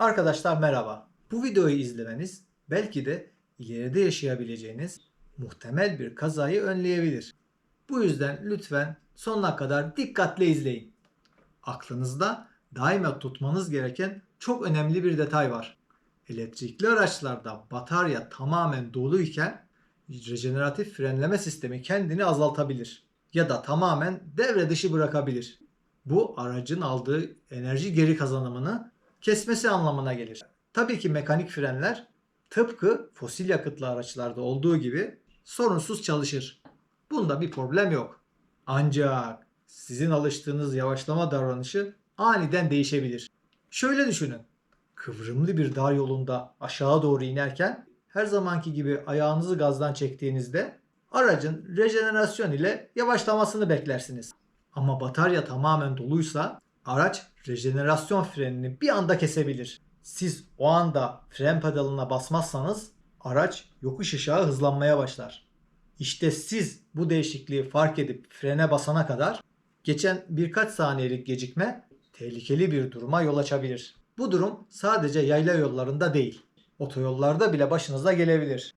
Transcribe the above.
Arkadaşlar merhaba. Bu videoyu izlemeniz belki de ileride yaşayabileceğiniz muhtemel bir kazayı önleyebilir. Bu yüzden lütfen sonuna kadar dikkatle izleyin. Aklınızda daima tutmanız gereken çok önemli bir detay var. Elektrikli araçlarda batarya tamamen doluyken rejeneratif frenleme sistemi kendini azaltabilir ya da tamamen devre dışı bırakabilir. Bu aracın aldığı enerji geri kazanımını kesmesi anlamına gelir. Tabii ki mekanik frenler tıpkı fosil yakıtlı araçlarda olduğu gibi sorunsuz çalışır. Bunda bir problem yok. Ancak sizin alıştığınız yavaşlama davranışı aniden değişebilir. Şöyle düşünün. Kıvrımlı bir dar yolunda aşağı doğru inerken her zamanki gibi ayağınızı gazdan çektiğinizde aracın rejenerasyon ile yavaşlamasını beklersiniz. Ama batarya tamamen doluysa araç rejenerasyon frenini bir anda kesebilir. Siz o anda fren pedalına basmazsanız araç yokuş aşağı hızlanmaya başlar. İşte siz bu değişikliği fark edip frene basana kadar geçen birkaç saniyelik gecikme tehlikeli bir duruma yol açabilir. Bu durum sadece yayla yollarında değil, otoyollarda bile başınıza gelebilir.